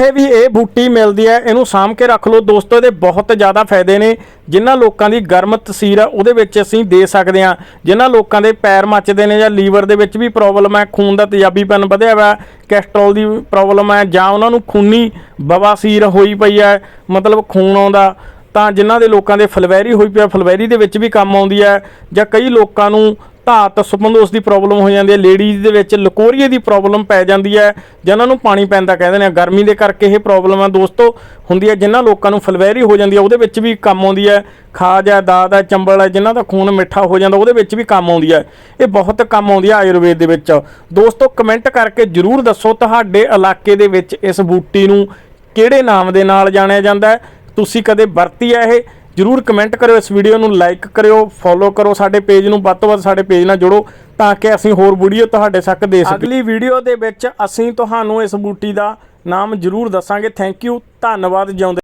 ਇਹ ਵੀ ਇਹ ਬੂਟੀ ਮਿਲਦੀ ਹੈ, ਇਹਨੂੰ ਸਾਂਭ ਕੇ ਰੱਖ ਲਓ। ਦੋਸਤੋ, ਇਹਦੇ ਬਹੁਤ ਜ਼ਿਆਦਾ ਫਾਇਦੇ ਨੇ। ਜਿਨ੍ਹਾਂ ਲੋਕਾਂ ਦੀ ਗਰਮ ਤਸੀਰ ਆ, ਉਹਦੇ ਵਿੱਚ ਅਸੀਂ ਦੇ ਸਕਦੇ ਹਾਂ। ਜਿਨ੍ਹਾਂ ਲੋਕਾਂ ਦੇ ਪੈਰ ਮੱਚਦੇ ਨੇ ਜਾਂ ਲੀਵਰ ਦੇ ਵਿੱਚ ਵੀ ਪ੍ਰੋਬਲਮ ਹੈ, ਖੂਨ ਦਾ ਤੇਜ਼ਾਬੀਪਨ ਵਧਿਆ ਹੋਇਆ ਕੈਸਟਰੋਲ ਦੀ ਪ੍ਰੋਬਲਮ ਹੈ, ਜਾਂ ਉਹਨਾਂ ਨੂੰ ਖੂਨੀ ਬਵਾਸੀਰ ਹੋਈ ਪਈ ਹੈ, ਮਤਲਬ ਖੂਨ ਆਉਂਦਾ, ਤਾਂ ਜਿਨ੍ਹਾਂ ਦੇ ਲੋਕਾਂ ਦੇ ਫਲਵੈਰੀ ਹੋਈ ਪਿਆ ਫਲਵੈਰੀ ਦੇ ਵਿੱਚ ਵੀ ਕੰਮ ਆਉਂਦੀ ਹੈ, ਜਾਂ ਕਈ ਲੋਕਾਂ ਨੂੰ ਧਾਤ ਸੁਪੰਦੋਸ ਦੀ ਪ੍ਰੋਬਲਮ ਹੋ ਜਾਂਦੀ ਹੈ। ਲੇਡੀਜ਼ ਦੇ ਵਿੱਚ ਲਕੋਰੀਏ ਦੀ ਪ੍ਰੋਬਲਮ ਪੈ ਜਾਂਦੀ ਹੈ। ਜਿਨ੍ਹਾਂ ਨੂੰ ਪਾਣੀ ਪੈਂਦਾ ਕਹਿੰਦੇ ਨੇ। ਗਰਮੀ ਦੇ ਕਰਕੇ ਇਹ ਪ੍ਰੋਬਲਮ ਹੈ ਦੋਸਤੋ। ਹੁੰਦੀ ਹੈ ਜਿਨ੍ਹਾਂ ਲੋਕਾਂ ਨੂੰ ਫਲਵੈਰੀ ਹੋ ਜਾਂਦੀ ਹੈ, ਉਹਦੇ ਵਿੱਚ ਵੀ ਕੰਮ ਆਉਂਦੀ ਹੈ। ਖਾਜ ਹੈ, ਦਾਦ ਹੈ, ਚੰਬਲ ਹੈ, ਜਿਨ੍ਹਾਂ ਦਾ ਖੂਨ ਮਿੱਠਾ ਹੋ ਜਾਂਦਾ, ਉਹਦੇ ਵਿੱਚ ਵੀ ਕੰਮ ਆਉਂਦੀ ਹੈ। ਇਹ ਬਹੁਤ ਕੰਮ ਆਉਂਦੀ ਹੈ ਆਯੁਰਵੇਦ ਦੇ ਵਿੱਚ। ਦੋਸਤੋ ਕਮੈਂਟ ਕਰਕੇ ਜਰੂਰ ਦੱਸੋ ਤੁਹਾਡੇ ਇਲਾਕੇ ਦੇ ਵਿੱਚ ਇਸ ਬੂਟੀ ਨੂੰ ਕਿਹੜੇ ਨਾਮ ਦੇ ਨਾਲ ਜਾਣਿਆ ਜਾਂਦਾ ਤੁਸੀਂ ਕਦੇ ਵਰਤੀ ਹੈ ਇਹ? ਜਰੂਰ ਕਮੈਂਟ ਕਰਿਓ ਇਸ ਵੀਡੀਓ ਨੂੰ ਲਾਈਕ ਕਰਿਓ ਫੋਲੋ ਕਰੋ ਸਾਡੇ ਪੇਜ ਨੂੰ, ਵੱਧ ਤੋਂ ਵੱਧ ਸਾਡੇ ਪੇਜ ਨਾਲ ਜੁੜੋ, ਤਾਂ ਕਿ ਅਸੀਂ ਹੋਰ ਵੀਡੀਓ ਤੁਹਾਡੇ ਤੱਕ ਦੇ ਸਕੀਏ। ਅਗਲੀ ਵੀਡੀਓ ਦੇ ਵਿੱਚ ਅਸੀਂ ਤੁਹਾਨੂੰ ਇਸ ਬੂਟੀ ਦਾ ਨਾਮ ਜਰੂਰ ਦੱਸਾਂਗੇ। ਥੈਂਕ ਯੂ ਧੰਨਵਾਦ, ਜਿਉਂਦੇ